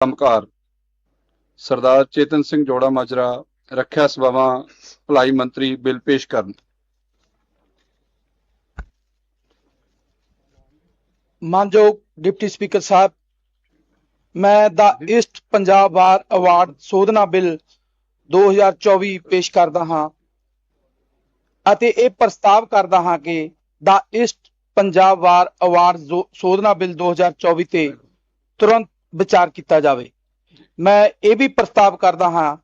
ਕੰਮਕਾਰ। ਸਰਦਾਰ ਚੇਤਨ ਸਿੰਘ ਜੋੜਾ ਮਾਜਰਾ, ਰੱਖਿਆ ਸਭਾਵਾਂ, ਭਲਾਈ ਮੰਤਰੀ ਬਿੱਲ ਪੇਸ਼ ਕਰਨ। ਮਾਨਯੋਗ ਡਿਪਟੀ ਸਪੀਕਰ ਸਾਹਿਬ, ਮੈਂ the East Punjab war award ਸੋਧਨਾ bill 2024 ਪੇਸ਼ ਕਰਦਾ ਹਾਂ ਅਤੇ ਇਹ ਪ੍ਰਸਤਾਵ ਕਰਦਾ ਹਾਂ ਕਿ the East Punjab war award ਸੋਧਨਾ bill 2024 ਤੇ ਤੁਰੰਤ ਵਿਚਾਰ ਕੀਤਾ ਜਾਵੇ। ਮੈਂ ਇਹ ਵੀ ਪ੍ਰਸਤਾਵ ਕਰਦਾ ਹਾਂ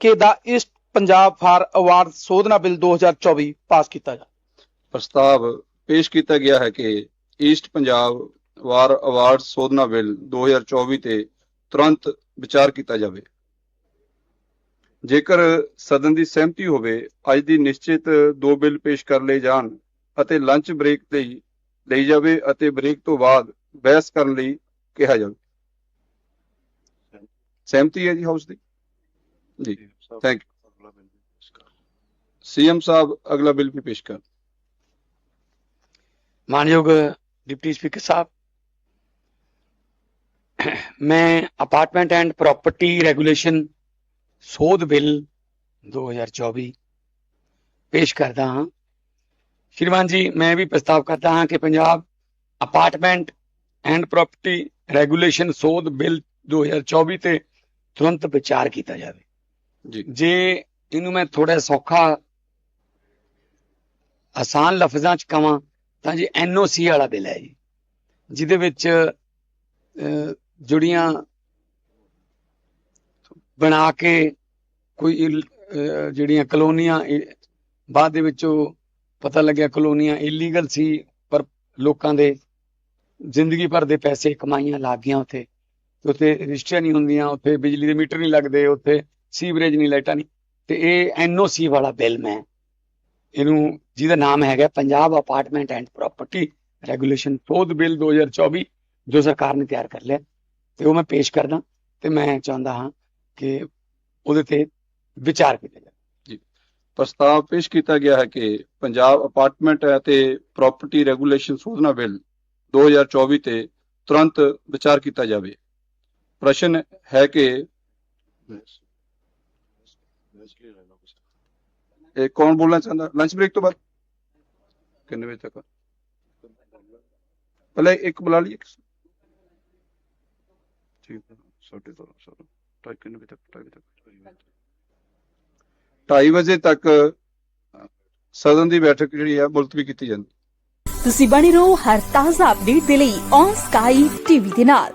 ਕਿ the East Punjab war award ਸੋਧਨਾ bill 2024 pass ਕੀਤਾ ਜਾਵੇ। ਪ੍ਰਸਤਾਵ ਪੇਸ਼ ਕੀਤਾ ਗਿਆ ਹੈ ਕਿ ਈਸਟ ਪੰਜਾਬ ਵਾਰ ਅਵਾਰਡ ਸੋਧਨਾ ਬਿੱਲ 2024 ਤੇ ਤੁਰੰਤ ਵਿਚਾਰ ਕੀਤਾ ਜਾਵੇ। ਜੇਕਰ ਸਦਨ ਦੀ ਸਹਿਮਤੀ ਹੋਵੇ, ਅੱਜ ਦੀ ਨਿਸ਼ਚਿਤ ਦੋ ਬਿੱਲ ਪੇਸ਼ ਕਰ ਲਏ ਜਾਣ ਅਤੇ ਲੰਚ ਬ੍ਰੇਕ ਲਈ ਲਈ ਜਾਵੇ ਅਤੇ ਬ੍ਰੇਕ ਤੋਂ ਬਾਅਦ ਬਹਿਸ ਕਰਨ ਲਈ ਕਿਹਾ ਜਾਵੇ। ਸਹਿਮਤੀ ਹੈ ਜੀ ਹਾਊਸ ਦੀ? ਜੀ। ਥੈਂਕ ਯੂ ਸੀਐਮ ਸਾਹਿਬ ਅਗਲਾ ਬਿੱਲ ਵੀ ਪੇਸ਼ ਕਰ। ਮਾਨਯੋਗ ਡਿਪਟੀ ਸਪੀਕਰ ਸਾਹਿਬ ਮੈਂ ਅਪਾਰਟਮੈਂਟ ਐਂਡ ਪ੍ਰਾਪਰਟੀ ਰੈਗੂਲੇਸ਼ਨ ਸੋਧ ਬਿੱਲ 2024 ਪੇਸ਼ ਕਰਦਾ ਹਾਂ। ਸ਼੍ਰੀਮਾਨ ਜੀ ਮੈਂ ਵੀ ਪ੍ਰਸਤਾਵ ਕਰਦਾ ਹਾਂ ਕਿ Punjab apartment and property regulation ਸੋਧ ਬਿੱਲ 2024 ਤੇ ਤੁਰੰਤ ਵਿਚਾਰ ਕੀਤਾ ਜਾਵੇ। ਜੀ। ਜੇ ਇਹਨੂੰ ਮੈਂ ਥੋੜਾ ਸੌਖਾ ਆਸਾਨ ਲਫ਼ਜ਼ਾਂ ਚ ਕਵਾਂ ਤਾਂ ਜੀ ਐਨਓਸੀ ਵਾਲਾ ਬਿੱਲ ਹੈ ਜੀ ਜਿਹਦੇ ਵਿੱਚ ਜੁੜੀਆਂ ਬਣਾ ਕੇ ਕੋਈ ਜਿਹੜੀਆਂ ਕਲੋਨੀਆਂ ਬਾਅਦ ਦੇ ਵਿੱਚ ਉਹ ਪਤਾ ਲੱਗਿਆ ਕਲੋਨੀਆਂ ਇਲੀਗਲ ਸੀ ਪਰ ਲੋਕਾਂ ਦੇ ਜ਼ਿੰਦਗੀ ਭਰ ਦੇ ਪੈਸੇ ਕਮਾਈਆਂ ਲੱਗ ਗਈਆਂ ਉੱਥੇ। ਤੇ ਉੱਥੇ ਰਜਿਸਟਰੀਆਂ ਨਹੀਂ ਹੁੰਦੀਆਂ, ਉੱਥੇ ਬਿਜਲੀ ਦੇ ਮੀਟਰ ਨਹੀਂ ਲੱਗਦੇ, ਉੱਥੇ ਸੀਵਰੇਜ ਨਹੀਂ, ਲਾਈਟਾਂ ਨਹੀਂ। ਤੇ ਇਹ ਐਨਓਸੀ ਵਾਲਾ ਬਿੱਲ ਮੈਂ, ਇਹਨੂੰ, ਜਿਹਦਾ ਨਾਮ ਹੈਗਾ Punjab apartment and property regulation ਸੋਧ ਬਿੱਲ 2024 ਜੋ ਸਰਕਾਰ ਨੇ ਤਿਆਰ ਕਰ ਲਿਆ। ਤੇ ਉਹ ਮੈਂ ਪੇਸ਼ ਕਰਦਾ, ਤੇ ਮੈਂ ਚਾਹੁੰਦਾ ਹਾਂ ਕਿ ਉਹਦੇ ਤੇ ਵਿਚਾਰ ਕੀਤਾ ਜਾਵੇ। ਪ੍ਰਸਤਾਵ ਪੇਸ਼ ਕੀਤਾ ਗਿਆ ਹੈ ਕਿ ਪੰਜਾਬ ਅਪਾਰਟਮੈਂਟ ਅਤੇ ਪ੍ਰਾਪਰਟੀ ਰੈਗੂਲੇਸ਼ਨ ਸੋਧਨਾ ਬਿੱਲ 2024 ਤੇ ਤੁਰੰਤ ਵਿਚਾਰ ਕੀਤਾ ਜਾਵੇ। ਪ੍ਰਸ਼ਨ ਹੈ ਕਿ ਇਹ ਕੌਣ ਬੋਲਣਾ ਚਾਹੁੰਦਾ? ਲੰਚ ਬ੍ਰੇਕ ਤੋਂ ਬਾਅਦ? ਕਿੰਨੇ ਵਜੇ ਤੱਕ? ਪਹਿਲੇ ਇੱਕ ਬੁਲਾ ਲਈਏ ਠੀਕ ਹੈ ਸਾਡੇ ਤੋਂ ਸਰ ਢਾਈ ਕਿੰਨੇ ਵਜੇ ਤੱਕ? ਢਾਈ ਤੱਕ। ਢਾਈ ਵਜੇ ਤੱਕ ਸਦਨ ਦੀ ਬੈਠਕ ਜਿਹੜੀ ਹੈ ਮੁਲਤਵੀ ਕੀਤੀ ਜਾਂਦੀ। ਤੁਸੀਂ ਬਣੇ ਰਹੋ ਹਰ ਤਾਜ਼ਾ ਅਪਡੇਟ ਦੇ ਲਈ ਔਨ ਸਕਾਈ ਟੀਵੀ ਦੇ ਨਾਲ।